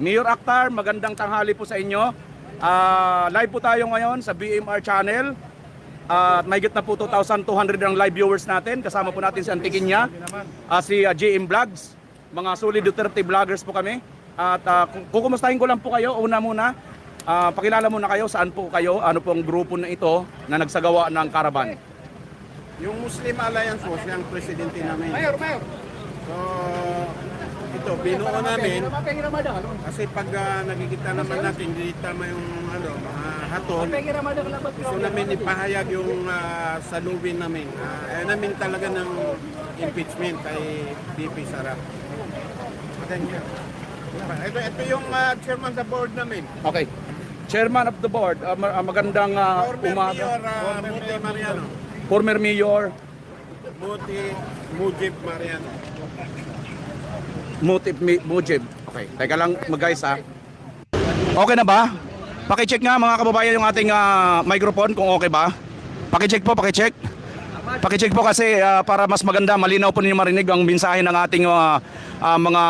Mayor Akhtar, magandang tanghali po sa inyo. Ah, live po tayo ngayon sa BMR channel. At may na po 2,200 ang live viewers natin. Kasama po natin si Antikinya, ah, si ah, JM Vlogs, mga solid Duterte vloggers po kami. At uh, kukumustahin ko lang po kayo, una muna, ah, pakilala muna kayo, saan po kayo, ano pong grupo na ito na nagsagawa ng caravan. Yung Muslim Alliance po, siya ang presidente namin. Mayor, Mayor! So, ito, binuo namin. Kasi pag ah, nakikita naman natin, hindi tama yung ano, mga hatol. Gusto namin ipahayag yung uh, salubin namin. Uh, ayaw namin talaga ng impeachment kay BP Sara. Thank you. Ito, ito yung ah, chairman sa board namin. Okay. Chairman of the board, ah, ma- ah, magandang ah, Former umaga. Mayor uh, Muti Mariano. Former Mayor Muti Mujib Mariano. Mi- Mujib. Okay, teka lang mag guys ha. Okay na ba? Paki-check nga mga kababayan yung ating ah, microphone kung okay ba. Paki-check po, paki-check. Paki-check po kasi ah, para mas maganda, malinaw po ninyo marinig ang mensahe ng ating ah, ah, mga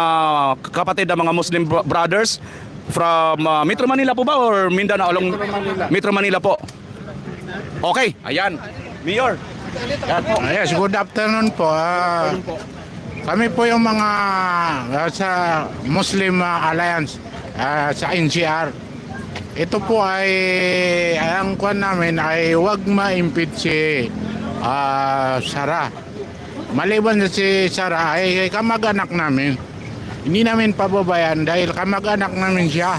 kapatid, ah, mga Muslim bro- brothers from ah, Metro Manila po ba or Mindanao? Along Metro Manila po. Okay, ayan. Mayor. Yan po. Ah, Yes, good afternoon po. Ah, kami po yung mga ah, sa Muslim ah, Alliance ah, sa NCR. Ito po ay ang kwan namin ay wag ma-impeach si ah, Sara. Maliban na si Sara ay kamag-anak namin. Hindi namin pababayan dahil kamag-anak namin siya.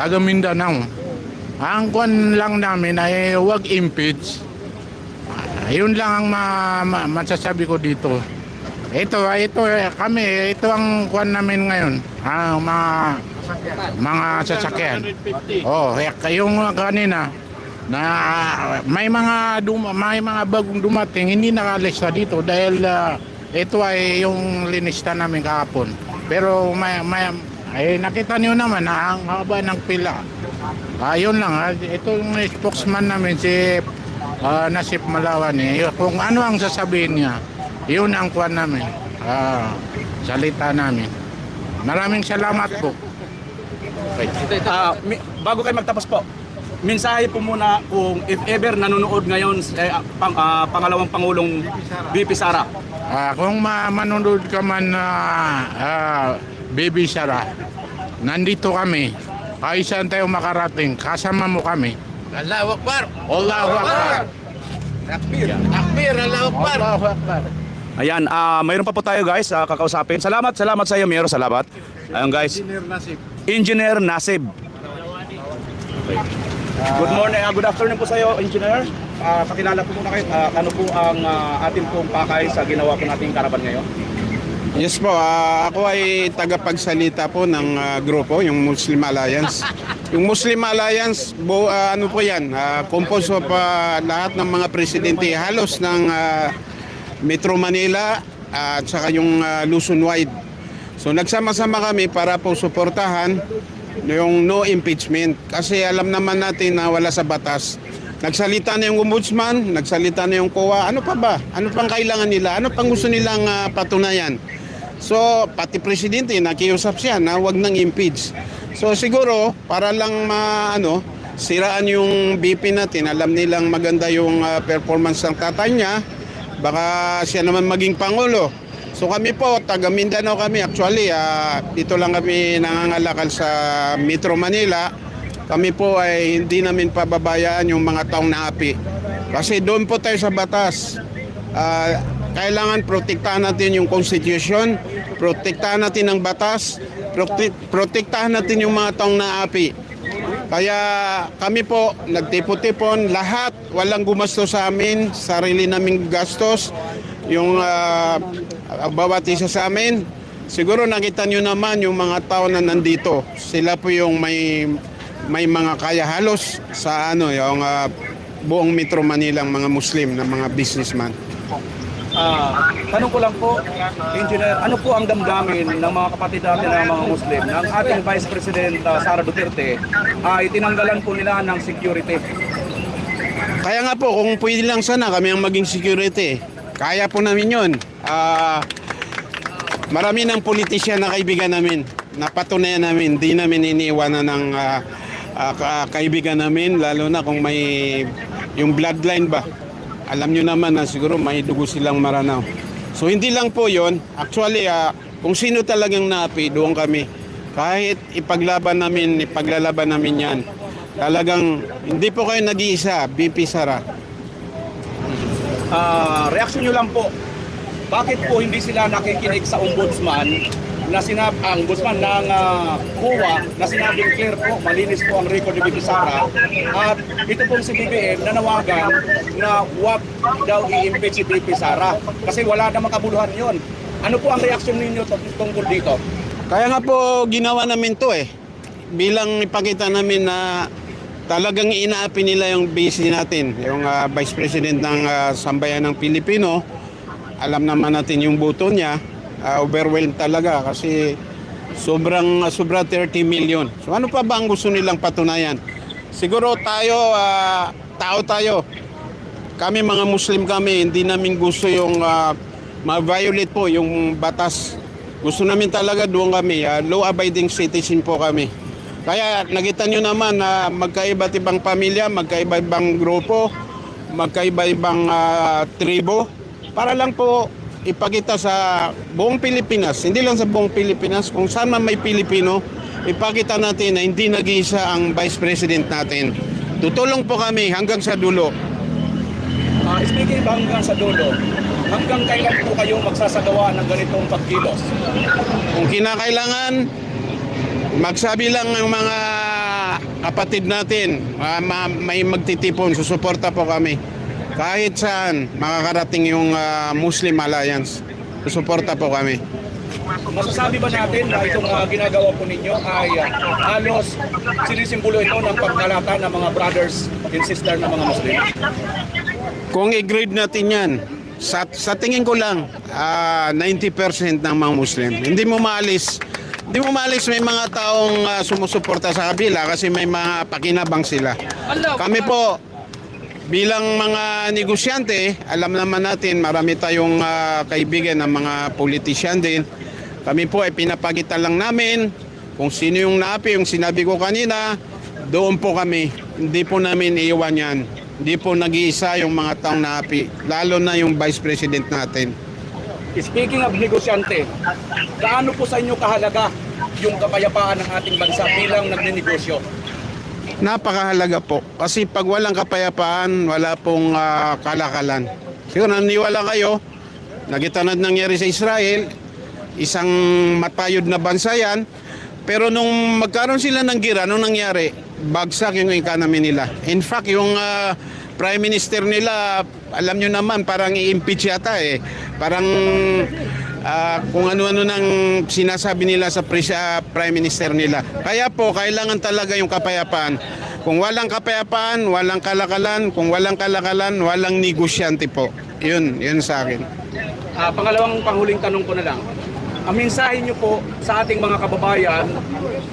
Taga Mindanao. Ang kwan lang namin ay wag impeach. Ayun lang ang ma- ma- masasabi ko dito. Ito, ito eh, kami, ito ang kuan namin ngayon. Ang mga mga sasakyan. 150. Oh, eh, yung kanina na may mga dum- may mga bagong dumating hindi nakalista dito dahil ah, ito ay yung linista namin kahapon. Pero may, may ay nakita niyo naman na ang haba ng pila. Ayun lang, ah, ito yung spokesman namin si ah, Nasip Malawan eh. Kung ano ang sasabihin niya, yun ang kuan namin. Ah, salita namin. Maraming salamat po. Okay. Ah, mi- bago kayo magtapos po, mensahe po muna kung if ever nanonood ngayon eh, ah, pang, ah, pangalawang Pangulong BP Sara. Ah, kung ma manonood ka man na ah, Baby Sara, nandito kami. Kahit saan tayo makarating, kasama mo kami. Allahu Akbar! Allahu Akbar! Takbir! Takbir! Allahu Akbar! Allahu Akbar! Ayan, ah mayroon pa po tayo guys, ah, kakausapin. Salamat, salamat sa iyo, Mayor, salamat. Ayun guys, Engineer Nasib. Engineer Nasib. Good morning, ah, good afternoon po sa iyo, Engineer. Ah, pakilala po muna kayo, ah, ano po ang ah, atin pong pakay sa ginawa po nating karaban ngayon? Yes po, ah, ako ay tagapagsalita po ng ah, grupo, yung Muslim Alliance. Yung Muslim Alliance, bo, ah, ano po yan, uh, composed of ah, lahat ng mga presidente halos ng ah, Metro Manila ah, at saka yung ah, Luzon Wide. So nagsama-sama kami para po suportahan yung no impeachment kasi alam naman natin na wala sa batas. Nagsalita na yung ombudsman, nagsalita na yung COA. Ano pa ba? Ano pang kailangan nila? Ano pang gusto nilang ah, patunayan? So, pati presidente nakiusap siya na wag nang impeach. So siguro para lang ma ano, siraan yung BP natin, alam nilang maganda yung ah, performance ng tatay niya, baka siya naman maging pangulo. So kami po, taga Mindanao kami actually, ah, dito lang kami nangangalakal sa Metro Manila. Kami po ay hindi namin pababayaan yung mga taong naapi. Kasi doon po tayo sa batas. Ah, kailangan protektahan natin yung constitution, protektahan natin ang batas, prote- protektahan natin yung mga taong naapi. Kaya kami po nagtipon-tipon lahat, walang gumasto sa amin, sarili naming gastos. Yung ah, bawat isa sa amin, siguro nakita nyo naman yung mga tao na nandito. Sila po yung may may mga kaya halos sa ano yung ah, buong Metro Manila ang mga Muslim na mga businessman. Ah, tanong ko lang po, Engineer, ano po ang damdamin ng mga kapatid natin ng mga Muslim ng ating Vice President ah, Sara Duterte ay tinanggalan po nila ng security? Kaya nga po, kung pwede lang sana kami ang maging security. Kaya po namin yun. Ah, marami ng politisyan na kaibigan namin. napatunayan namin, di namin iniiwanan ng ah, ah, ka- kaibigan namin, lalo na kung may yung bloodline ba. Alam nyo naman na siguro may dugo silang maranaw. So hindi lang po yon actually ah, kung sino talagang naapi, doon kami. Kahit ipaglaban namin, ipaglalaban namin yan. Talagang hindi po kayo nag-iisa, BP Sara. Ah, reaksyon nyo lang po. Bakit po hindi sila nakikinig sa ombudsman na sinab ang ombudsman ng uh, COA na sinabing clear po, malinis po ang record ni Bibi Sara at ito pong si BBM nanawagan na huwag daw i-impeach si Bibi Sara kasi wala namang kabuluhan yon. Ano po ang reaksyon ninyo tung- tungkol dito? Kaya nga po ginawa namin to eh. Bilang ipakita namin na talagang inaapi nila yung base natin, yung ah, Vice President ng ah, Sambayan ng Pilipino. Alam naman natin yung boto niya, ah, overwhelmed talaga kasi sobrang sobra 30 million. So ano pa ba ang gusto nilang patunayan? Siguro tayo, ah, tao tayo, kami mga Muslim kami, hindi namin gusto yung ah, ma-violate po yung batas. Gusto namin talaga doon kami, ah, law-abiding citizen po kami. Kaya nakita nyo naman na magkaiba't ibang pamilya, magkaiba-ibang grupo, magkaiba-ibang ah, tribo, para lang po ipakita sa buong Pilipinas, hindi lang sa buong Pilipinas, kung saan man may Pilipino, ipakita natin na hindi nag-iisa ang Vice President natin. Tutulong po kami hanggang sa dulo. Ah, speaking ba hanggang sa dulo, hanggang kailan po kayo magsasagawa ng ganitong pagkilos? Kung kinakailangan, magsabi lang ng mga kapatid natin, ah, ma- may magtitipon, susuporta po kami. Kahit saan makakarating yung ah, Muslim Alliance, susuporta po kami. Masasabi ba natin na itong ah, ginagawa po ninyo ay ah, halos sinisimbolo ito ng pagkalata ng mga brothers and sister ng mga Muslim? Kung i-grade natin yan, sa, sa tingin ko lang, ah, 90% ng mga Muslim. Hindi mo maalis. Hindi mo maalis may mga taong ah, sumusuporta sa kabila kasi may mga pakinabang sila. Kami po, bilang mga negosyante, alam naman natin marami tayong ah, kaibigan ng mga politician din. Kami po ay pinapakita lang namin kung sino yung naapi, yung sinabi ko kanina, doon po kami. Hindi po namin iiwan yan. Hindi po nag-iisa yung mga taong naapi, lalo na yung Vice President natin. Speaking of negosyante, gaano po sa inyo kahalaga yung kapayapaan ng ating bansa bilang nagninegosyo? Napakahalaga po. Kasi pag walang kapayapaan, wala pong ah, kalakalan. Siguro naniwala kayo, nakita na nangyari sa Israel, isang matayod na bansa yan, pero nung magkaroon sila ng gira, nung nangyari, bagsak yung economy nila. In fact, yung ah, prime minister nila, alam nyo naman, parang i-impeach yata eh. Parang ah, kung ano-ano nang sinasabi nila sa pre- sa prime minister nila. Kaya po, kailangan talaga yung kapayapaan. Kung walang kapayapaan, walang kalakalan. Kung walang kalakalan, walang negosyante po. Yun, yun sa akin. Ah, pangalawang panghuling tanong ko na lang. Ang mensahe niyo po sa ating mga kababayan,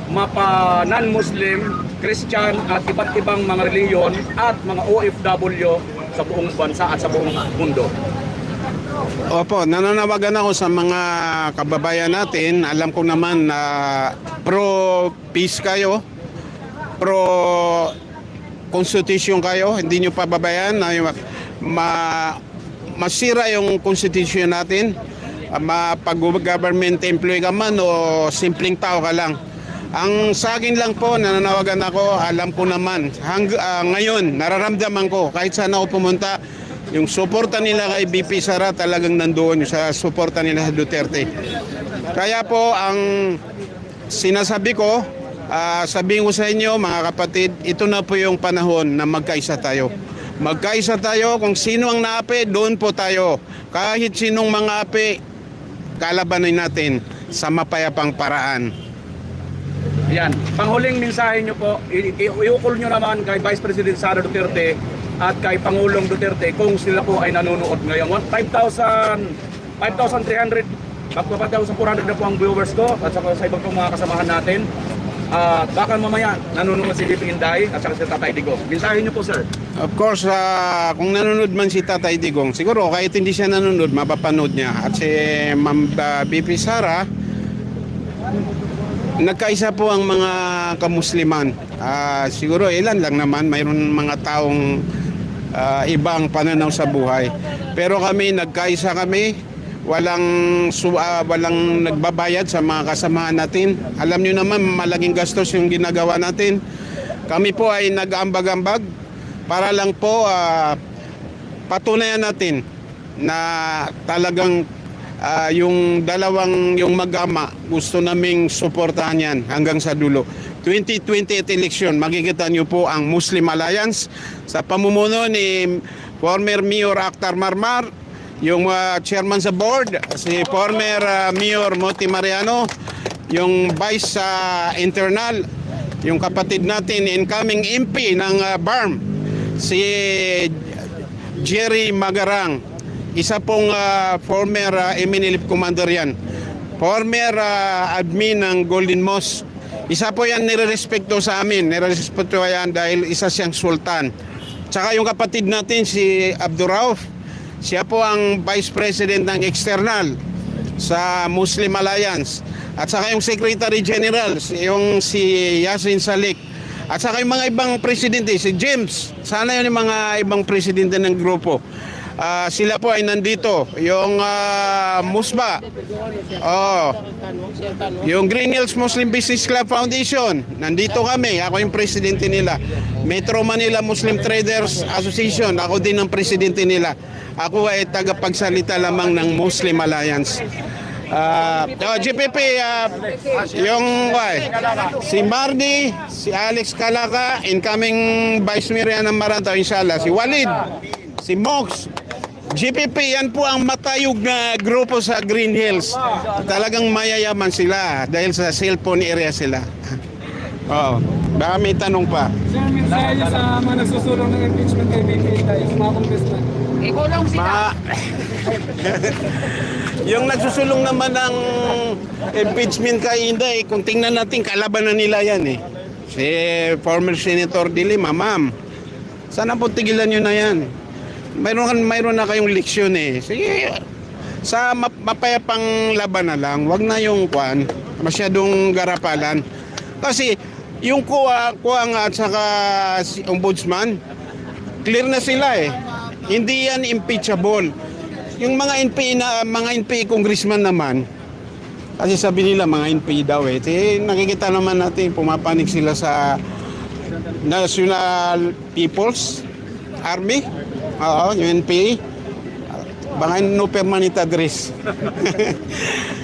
mapa non-Muslim, Christian at iba't ibang mga reliyon at mga OFW sa buong bansa at sa buong mundo. Opo, nananawagan ako sa mga kababayan natin. Alam ko naman na pro-peace kayo, pro-constitution kayo. Hindi nyo pababayan na ma masira yung constitution natin. Ah, Mapag-government employee ka man o simpleng tao ka lang. Ang sa akin lang po, nananawagan ako, alam ko naman, hang, ah, ngayon, nararamdaman ko, kahit saan ako pumunta, yung suporta nila kay BP Sara talagang nandoon sa suporta nila sa Duterte. Kaya po, ang sinasabi ko, ah, sabihin ko sa inyo mga kapatid, ito na po yung panahon na magkaisa tayo. Magkaisa tayo, kung sino ang naapi, doon po tayo. Kahit sinong mga api, kalabanin natin sa mapayapang paraan. Yan. Panghuling mensahe niyo po, iukol niyo naman kay Vice President Sara Duterte at kay Pangulong Duterte kung sila po ay nanonood ngayon. One- 5,000 5,300 5,400 na po ang viewers ko at saka sa ibang mga kasamahan natin. At baka mamaya nanonood si Lipi Inday at saka si Tatay Digong. Mensahe niyo po sir. Of course, ah, kung nanonood man si Tatay Digong, siguro kahit hindi siya nanonood, mapapanood niya. At si Ma'am ah, BP Sara, nagkaisa po ang mga kamusliman. Ah, siguro ilan lang naman, mayroon mga taong ah, ibang pananaw sa buhay. Pero kami, nagkaisa kami, walang, ah, walang nagbabayad sa mga kasamahan natin. Alam nyo naman, malaking gastos yung ginagawa natin. Kami po ay nag-ambag-ambag para lang po ah, patunayan natin na talagang ah, yung dalawang yung mag-ama gusto naming suportahan yan hanggang sa dulo. 2028 election, makikita nyo po ang Muslim Alliance sa pamumuno ni former Mayor Akhtar Marmar, yung ah, chairman sa board, si former ah, Mayor Moti Mariano, yung vice sa internal, yung kapatid natin, incoming MP ng ah, BARM, si Jerry Magarang, isa pong ah, former uh, Eminilip Commander yan. Former ah, admin ng Golden Moss. Isa po yan nirerespeto sa amin. Nirerespeto yan dahil isa siyang sultan. Tsaka yung kapatid natin si Abdurauf, siya po ang Vice President ng External sa Muslim Alliance. At saka yung Secretary General, yung si Yasin Salik. At saka yung mga ibang presidente, si James. Sana yun yung mga ibang presidente ng grupo. Ah, sila po ay nandito. Yung ah, Musba. Oh. Yung Green Hills Muslim Business Club Foundation. Nandito kami. Ako yung presidente nila. Metro Manila Muslim Traders Association. Ako din ang presidente nila. Ako ay tagapagsalita lamang ng Muslim Alliance. Ah, oh, GPP, ah, yung why, si Mardi, si Alex Kalaka, incoming Vice Mayor ng Marantaw, inshallah, si Walid, si Mox, GPP, yan po ang matayog na grupo sa Green Hills. Talagang mayayaman sila dahil sa cellphone area sila. Oo. Baka may tanong pa. Sir, mensahe sa mga nagsusulong ng impeachment kay VP tayo, sa mga congressman. Ma yung nagsusulong naman ng impeachment kay Inday, kung tingnan natin, kalaban na nila yan eh. Si former Senator Dilima, ma'am, sana po tigilan nyo na yan. Mayroon, mayroon na kayong leksyon eh. Sige, sa map- mapayapang laban na lang, wag na yung kwan, masyadong garapalan. Kasi yung kuha nga at saka si ombudsman, clear na sila eh. Hindi yan impeachable. Yung mga NP na mga NP congressman naman, kasi sabi nila mga NP daw eh. eh nakikita naman natin pumapanig sila sa National People's Army. Oo, NPA. Mga no permanent address.